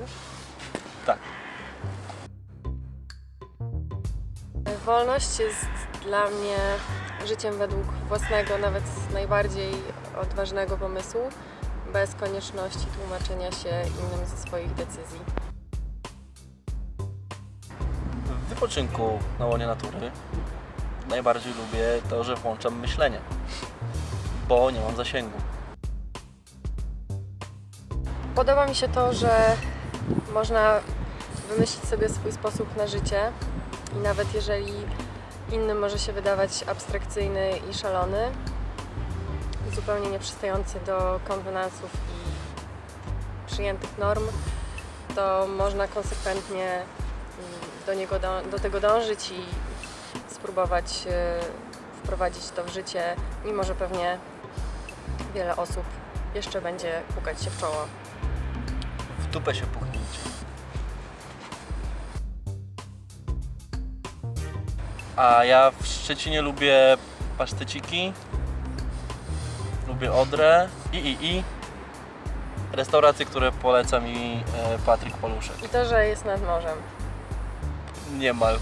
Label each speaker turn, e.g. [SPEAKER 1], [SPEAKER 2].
[SPEAKER 1] już?
[SPEAKER 2] Tak.
[SPEAKER 1] Wolność jest dla mnie życiem według własnego, nawet najbardziej odważnego pomysłu, bez konieczności tłumaczenia się innym ze swoich decyzji.
[SPEAKER 2] W wypoczynku na łonie natury najbardziej lubię to, że włączam myślenie, bo nie mam zasięgu.
[SPEAKER 1] Podoba mi się to, że można wymyślić sobie swój sposób na życie i nawet jeżeli innym może się wydawać abstrakcyjny i szalony, zupełnie nieprzystający do konwenansów i przyjętych norm, to można konsekwentnie mm, do, niego dą- do tego dążyć i spróbować e, wprowadzić to w życie, mimo że pewnie wiele osób jeszcze będzie pukać się w czoło.
[SPEAKER 2] Dupę się puchnijcie. A ja w Szczecinie lubię paszteciki, lubię Odrę i i i restauracje, które poleca mi e, Patryk Paluszek.
[SPEAKER 1] I to, że jest nad morzem.
[SPEAKER 2] Niemal.